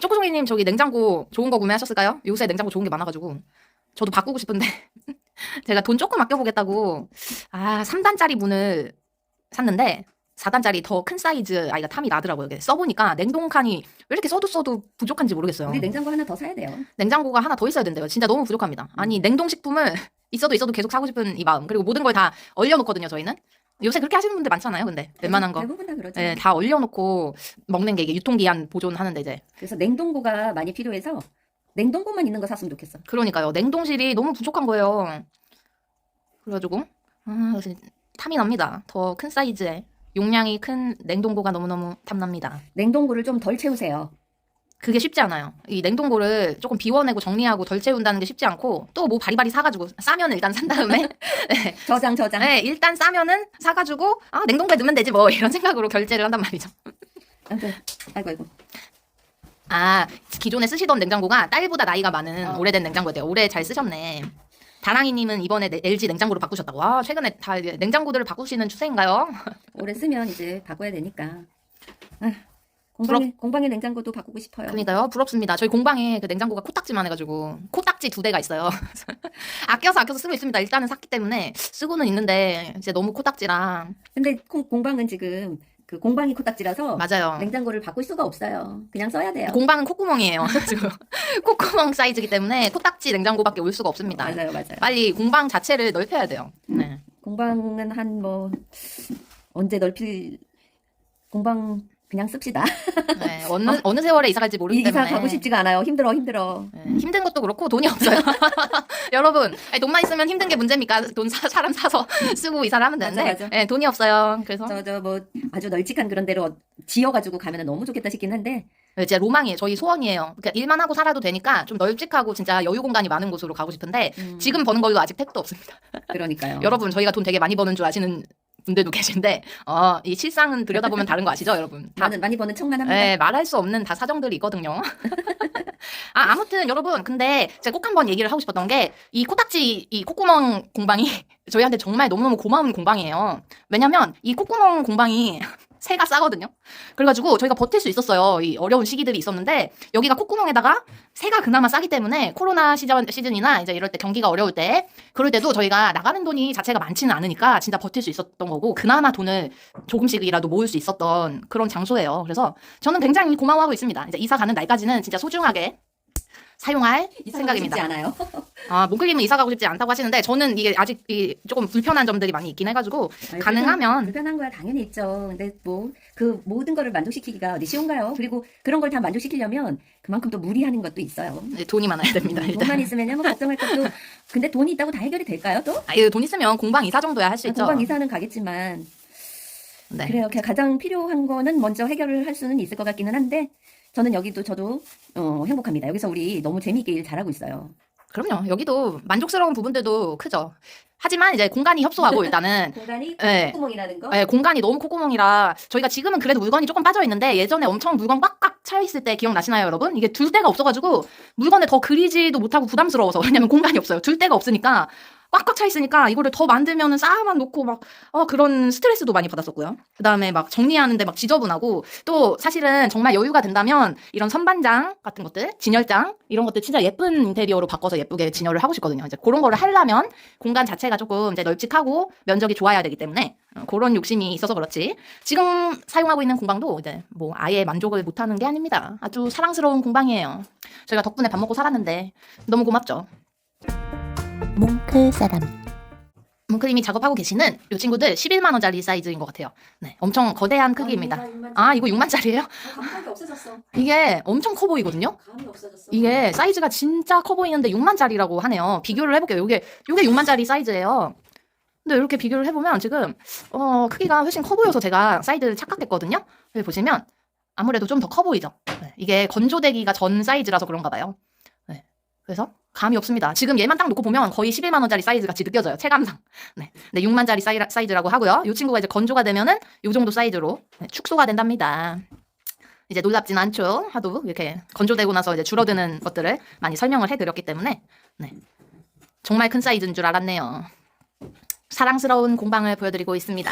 초코송이님 저기 냉장고 좋은 거 구매하셨을까요? 요새 냉장고 좋은 게 많아가지고 저도 바꾸고 싶은데 제가 돈 조금 아껴보겠다고 아 3단짜리 문을 샀는데 4단짜리 더 큰 사이즈 아이가 탐이 나더라고요. 이게 써보니까 냉동 칸이 왜 이렇게 써도 써도 부족한지 모르겠어요. 우리 냉장고 하나 더 사야 돼요. 냉장고가 하나 더 있어야 된대요. 진짜 너무 부족합니다. 아니 냉동식품을 있어도 있어도 계속 사고 싶은 이 마음 그리고 모든 걸 다 얼려놓거든요. 저희는 요새 그렇게 하시는 분들 많잖아요. 근데 웬만한 거. 대부분 다 그러죠. 예, 다 얼려놓고 먹는 게 이게 유통기한 보존하는데 이제 그래서 냉동고가 많이 필요해서 냉동고만 있는 거 샀으면 좋겠어. 그러니까요 냉동실이 너무 부족한 거예요. 그래가지고 아, 역시 탐이 납니다. 더 큰 사이즈에 용량이 큰 냉동고가 너무너무 탐납니다. 냉동고를 좀 덜 채우세요. 그게 쉽지 않아요. 이 냉동고를 조금 비워내고 정리하고 덜 채운다는 게 쉽지 않고 또 뭐 바리바리 사가지고 싸면 일단 산 다음에 저장 저장. 네, 일단 싸면은 사가지고 아 냉동고에 넣으면 되지 뭐 이런 생각으로 결제를 한단 말이죠. 아이고 아이고 아이고. 아 기존에 쓰시던 냉장고가 딸보다 나이가 많은 어. 오래된 냉장고예요. 오래 잘 쓰셨네. 다랑이님은 이번에 네- LG 냉장고를 바꾸셨다고. 아 최근에 다 냉장고들을 바꾸시는 추세인가요? 오래 쓰면 이제 바꿔야 되니까. 아, 공방에 공방에 냉장고도 바꾸고 싶어요. 그러니까요 부럽습니다. 저희 공방에 그 냉장고가 코딱지만 해가지고 코딱지 두 대가 있어요. 아껴서 아껴서 쓰고 있습니다. 일단은 샀기 때문에 쓰고는 있는데 이제 너무 코딱지라 근데 공, 공방은 지금 그 공방이 코딱지라서 맞아요. 냉장고를 바꿀 수가 없어요. 그냥 써야 돼요. 공방은 콧구멍이에요. 지금 콧구멍 사이즈이기 때문에 코딱지 냉장고밖에 올 수가 없습니다. 맞아요, 맞아요. 빨리 공방 자체를 넓혀야 돼요. 네. 공방은 한 뭐 언제 넓힐 공방 그냥 씁시다. 네, 어느 어 느 세월에 이사 갈지 모르기 이- 이사 때문에 가고 싶지가 않아요. 힘들어, 힘들어. 네, 힘든 것도 그렇고 돈이 없어요. 여러분 아니, 돈만 있으면 힘든 게 문제입니까? 돈 사, 사람 사서 쓰고 이사를 하면 되는데 맞아, 맞아. 네, 돈이 없어요. 그래서 저 저 뭐 아주 널찍한 그런 데로 지어가지고 가면 너무 좋겠다 싶긴 한데 네, 진짜 로망이에요. 저희 소원이에요. 그러니까 일만 하고 살아도 되니까 좀 널찍하고 진짜 여유 공간이 많은 곳으로 가고 싶은데 음, 지금 버는 걸로 아직 택도 없습니다. 그러니까요. 여러분 저희가 돈 되게 많이 버는 줄 아시는 분들도 계신데 어, 이 실상은 들여다보면 다른 거 아시죠, 여러분? 다 많은 많이 버는 청만합니다. 네, 말할 수 없는 다 사정들이 있거든요. 아, 아무튼 여러분, 근데 제가 꼭 한번 얘기를 하고 싶었던 게 이 코딱지 이 콧구멍 공방이 저희한테 정말 너무너무 고마운 공방이에요. 왜냐면 이 콧구멍 공방이 새가 싸거든요. 그래가지고 저희가 버틸 수 있었어요. 이 어려운 시기들이 있었는데 여기가 콧구멍에다가 새가 그나마 싸기 때문에 코로나 시전, 시즌이나 이제 이럴 때 경기가 어려울 때 그럴 때도 저희가 나가는 돈이 자체가 많지는 않으니까 진짜 버틸 수 있었던 거고 그나마 돈을 조금씩이라도 모을 수 있었던 그런 장소예요. 그래서 저는 굉장히 고마워하고 있습니다. 이제 이사 가는 날까지는 진짜 소중하게 사용할 생각입니다. 싶지 않아요. 아, 몽클님은 이사 가고 싶지 않다고 하시는데 저는 이게 아직 이 조금 불편한 점들이 많이 있긴 해가지고 아니, 가능하면 불편한 거야 당연히 있죠. 근데 뭐 그 모든 거를 만족시키기가 어디 쉬운가요? 그리고 그런 걸 다 만족시키려면 그만큼 또 무리하는 것도 있어요. 이제 돈이 많아야 됩니다. 음, 일단. 돈만 있으면요 뭐 걱정할 것도 근데 돈이 있다고 다 해결이 될까요 또? 아, 돈 있으면 공방 이사 정도야 할수 아, 있죠. 공방 이사는 가겠지만 네. 그래요. 그냥 가장 필요한 거는 먼저 해결을 할 수는 있을 것 같기는 한데 저는 여기도 저도 어, 행복합니다. 여기서 우리 너무 재미있게 일 잘하고 있어요. 그럼요. 여기도 만족스러운 부분들도 크죠. 하지만 이제 공간이 협소하고 일단은 공간이 네. 구멍이라는 거. 네, 공간이 너무 콧구멍이라 저희가 지금은 그래도 물건이 조금 빠져 있는데 예전에 엄청 물건 꽉꽉 차 있을 때 기억나시나요, 여러분? 이게 둘 데가 없어가지고 물건을 더 그리지도 못하고 부담스러워서 왜냐면 공간이 없어요. 둘 데가 없으니까 꽉꽉 차 있으니까 이거를 더 만들면은 쌓아만 놓고 막 어, 그런 스트레스도 많이 받았었고요. 그 다음에 막 정리하는데 막 지저분하고 또 사실은 정말 여유가 된다면 이런 선반장 같은 것들, 진열장 이런 것들 진짜 예쁜 인테리어로 바꿔서 예쁘게 진열을 하고 싶거든요. 이제 그런 거를 하려면 공간 자체가 조금 이제 널찍하고 면적이 좋아야 되기 때문에 어, 그런 욕심이 있어서 그렇지. 지금 사용하고 있는 공방도 이제 뭐 아예 만족을 못하는 게 아닙니다. 아주 사랑스러운 공방이에요. 저희가 덕분에 밥 먹고 살았는데 너무 고맙죠. 몽크 사람 몽크님이 작업하고 계시는 이 친구들 11만 원짜리 사이즈인 것 같아요. 네, 엄청 거대한 크기입니다. 아 이거 6만짜리예요? 감각이 없어졌어. 이게 엄청 커 보이거든요. 감이 없어졌어. 이게 사이즈가 진짜 커 보이는데 6만짜리라고 하네요. 비교를 해볼게요. 이게 이게 6만짜리 사이즈예요. 근데 이렇게 비교를 해보면 지금 어, 크기가 훨씬 커 보여서 제가 사이즈를 착각했거든요. 여기 보시면 아무래도 좀 더 커 보이죠. 네, 이게 건조되기가 전 사이즈라서 그런가 봐요. 네, 그래서 감이 없습니다. 지금 얘만 딱 놓고 보면 거의 11만 원짜리 사이즈 같이 느껴져요. 체감상. 네, 네 6만짜리 사이, 사이즈라고 하고요. 이 친구가 이제 건조가 되면은 이 정도 사이즈로 네, 축소가 된답니다. 이제 놀랍진 않죠. 하도 이렇게 건조되고 나서 이제 줄어드는 것들을 많이 설명을 해드렸기 때문에 네. 정말 큰 사이즈인 줄 알았네요. 사랑스러운 공방을 보여드리고 있습니다.